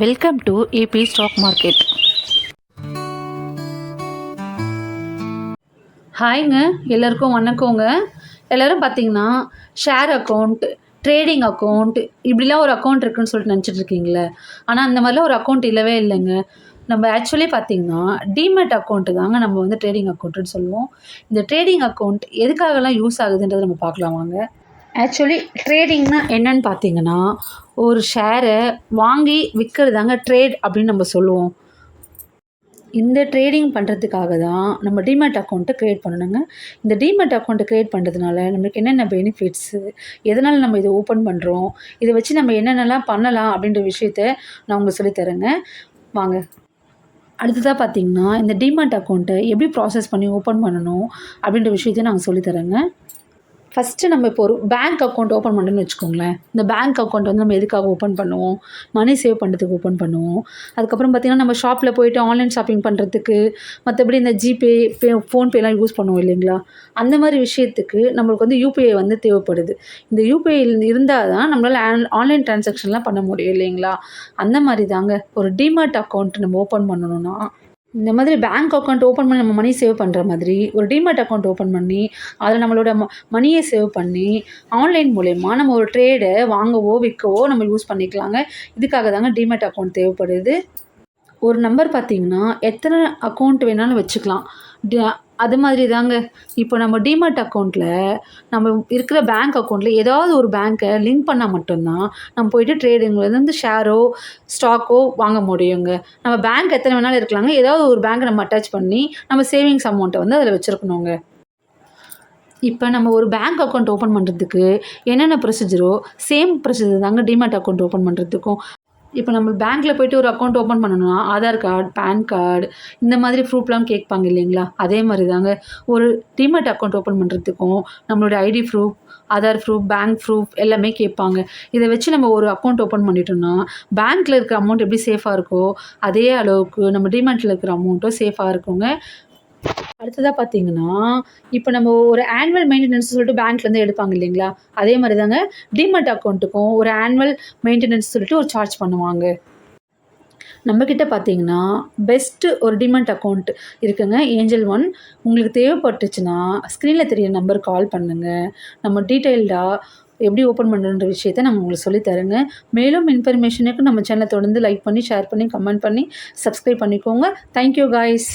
Welcome to AP stock market ஹாய்ங்க எல்லாருக்கும் வணக்கங்க. எல்லோரும் பார்த்தீங்கன்னா ஷேர் அக்கௌண்ட் ட்ரேடிங் அக்கௌண்ட் இப்படிலாம் ஒரு அக்கௌண்ட் இருக்குன்னு சொல்லிட்டு நினச்சிட்டு இருக்கீங்களே. ஆனால் அந்த மாதிரிலாம் ஒரு அக்கௌண்ட் இல்லவே இல்லைங்க. நம்ம ஆக்சுவலி பார்த்தீங்கன்னா டிமெட் அக்கௌண்ட்டு தாங்க நம்ம வந்து ட்ரேடிங் அக்கௌண்ட்டுன்னு சொல்லுவோம். இந்த ட்ரேடிங் அக்கௌண்ட் எதுக்காகலாம் யூஸ் ஆகுதுன்றதை நம்ம பார்க்கலாம் வாங்க. ஆக்சுவலி ட்ரேடிங்னா என்னன்னு பார்த்தீங்கன்னா ஒரு ஷேரை வாங்கி விற்கிறது தாங்க ட்ரேட் அப்படின்னு நம்ம சொல்லுவோம். இந்த ட்ரேடிங் பண்ணுறதுக்காக தான் நம்ம டிமெட் அக்கௌண்ட்டை க்ரியேட் பண்ணணுங்க. இந்த டிமெட் அக்கௌண்ட்டை க்ரியேட் பண்ணுறதுனால நம்மளுக்கு என்னென்ன பெனிஃபிட்ஸு எதனால் நம்ம இதை ஓப்பன் பண்ணுறோம் இதை வச்சு நம்ம என்னென்னலாம் பண்ணலாம் அப்படின்ற விஷயத்த நான் உங்களுக்கு சொல்லித்தரேங்க வாங்க. அடுத்ததாக பார்த்தீங்கன்னா இந்த டிமெட் அக்கௌண்ட்டை எப்படி ப்ராசஸ் பண்ணி ஓப்பன் பண்ணணும் அப்படின்ற விஷயத்தையும் நாங்கள் சொல்லித்தரேங்க ஃபஸ்ட்டு நம்ம இப்போ ஒரு பேங்க் அக்கௌண்ட் ஓப்பன் பண்ணணும்னு வச்சுக்கோங்களேன். இந்த பேங்க் அக்கௌண்ட் வந்து நம்ம எதுக்காக ஓப்பன் பண்ணுவோம்? மணி சேவ் பண்ணுறதுக்கு ஓப்பன் பண்ணுவோம். அதுக்கப்புறம் பார்த்திங்கன்னா நம்ம ஷாப்பில் போயிட்டு ஆன்லைன் ஷாப்பிங் பண்ணுறதுக்கு மற்றபடி இந்த ஜிபே பே ஃபோன்பேலாம் யூஸ் பண்ணுவோம் இல்லைங்களா? அந்த மாதிரி விஷயத்துக்கு நம்மளுக்கு வந்து யூபிஐ வந்து தேவைப்படுது. இந்த யூபிஐ இருந்தால் தான் நம்மளால் ஆன்லைன் டிரான்சாக்ஷன்லாம் பண்ண முடியும் இல்லைங்களா? அந்த மாதிரி தாங்க. ஒரு டிமார்ட் அக்கௌண்ட் நம்ம ஓப்பன் பண்ணணும்னா இந்த மாதிரி பேங்க் அக்கௌண்ட் ஓப்பன் பண்ணி நம்ம மணி சேவ் பண்ணுற மாதிரி ஒரு டிமெட் அக்கௌண்ட் ஓப்பன் பண்ணி அதில் நம்மளோட ம மணியை சேவ் பண்ணி ஆன்லைன் மூலயமா நம்ம ஒரு ட்ரேடை வாங்கவோ விற்கவோ நம்ம யூஸ் பண்ணிக்கலாங்க. இதுக்காக தாங்க டிமெட் அக்கௌண்ட் தேவைப்படுது. ஒரு நம்பர் பார்த்தீங்கன்னா எத்தனை அக்கௌண்ட் வேணாலும் வச்சுக்கலாம். அது மாதிரி தாங்க இப்போ நம்ம டிமெட் அக்கௌண்ட்டில் நம்ம இருக்கிற பேங்க் அக்கௌண்ட்டில் ஏதாவது ஒரு பேங்க்கை லிங்க் பண்ணால் மட்டும்தான் நம்ம போயிட்டு ட்ரேடிங்லேருந்து ஷேரோ ஸ்டாக்கோ வாங்க முடியுங்க. நம்ம பேங்க் எத்தனை வேணாலும் இருக்கலாங்க. ஏதாவது ஒரு பேங்க்கை நம்ம அட்டாச் பண்ணி நம்ம சேவிங்ஸ் அமௌண்ட்டை வந்து அதில் வச்சுருக்கணுங்க. இப்போ நம்ம ஒரு பேங்க் அக்கௌண்ட் ஓப்பன் பண்ணுறதுக்கு என்னென்ன ப்ரொசீஜரோ சேம் ப்ரொசீஜர் தாங்க டிமெட் அக்கௌண்ட் ஓப்பன் பண்ணுறதுக்கும் இப்போ நம்ம பேங்க்கில் போயிட்டு ஒரு அக்கௌண்ட் ஓப்பன் பண்ணணும்னா ஆதார் கார்டு பேன் கார்டு இந்த மாதிரி ப்ரூஃப்லாம் கேட்பாங்க இல்லைங்களா? அதே மாதிரி தாங்க ஒரு டிமெட் அக்கௌண்ட் ஓப்பன் பண்ணுறதுக்கும் நம்மளோட ID proof Aadhaar proof bank proof எல்லாமே கேட்பாங்க. இதை வச்சு நம்ம ஒரு அக்கௌண்ட் ஓப்பன் பண்ணிட்டோம்னா பேங்க்கில் இருக்கிற அமௌண்ட் எப்படி சேஃபாக இருக்கோ அதே அளவுக்கு நம்ம டிமெட்டில் இருக்கிற அமௌண்ட்டும் சேஃபாக இருக்குங்க. அடுத்ததாக பார்த்தீங்கன்னா இப்போ நம்ம ஒரு ஆனுவல் மெயின்டெனன்ஸ் சொல்லிட்டு பேங்க்லேருந்து எடுப்பாங்க இல்லைங்களா? அதே மாதிரி தாங்க டிமெட் அக்கௌண்ட்டுக்கும் ஒரு ஆனுவல் மெயின்டெனன்ஸ் சொல்லிட்டு ஒரு சார்ஜ் பண்ணுவாங்க. நம்மக்கிட்ட பார்த்தீங்கன்னா பெஸ்ட்டு ஒரு டிமெண்ட் அக்கௌண்ட் இருக்குங்க. ஏஞ்சல் ஒன் உங்களுக்கு தேவைப்பட்டுச்சுன்னா ஸ்க்ரீனில் தெரிய நம்பர் கால் பண்ணுங்கள் நம்ம டீட்டெயில்டாக எப்படி ஓப்பன் பண்ணுன்ற விஷயத்த நம்ம உங்களுக்கு சொல்லித்தரேங்க மேலும் இன்ஃபர்மேஷனுக்கு நம்ம சேனலை தொடர்ந்து லைக் பண்ணி ஷேர் பண்ணி கமெண்ட் பண்ணி சப்ஸ்கிரைப் பண்ணிக்கோங்க. Thank you guys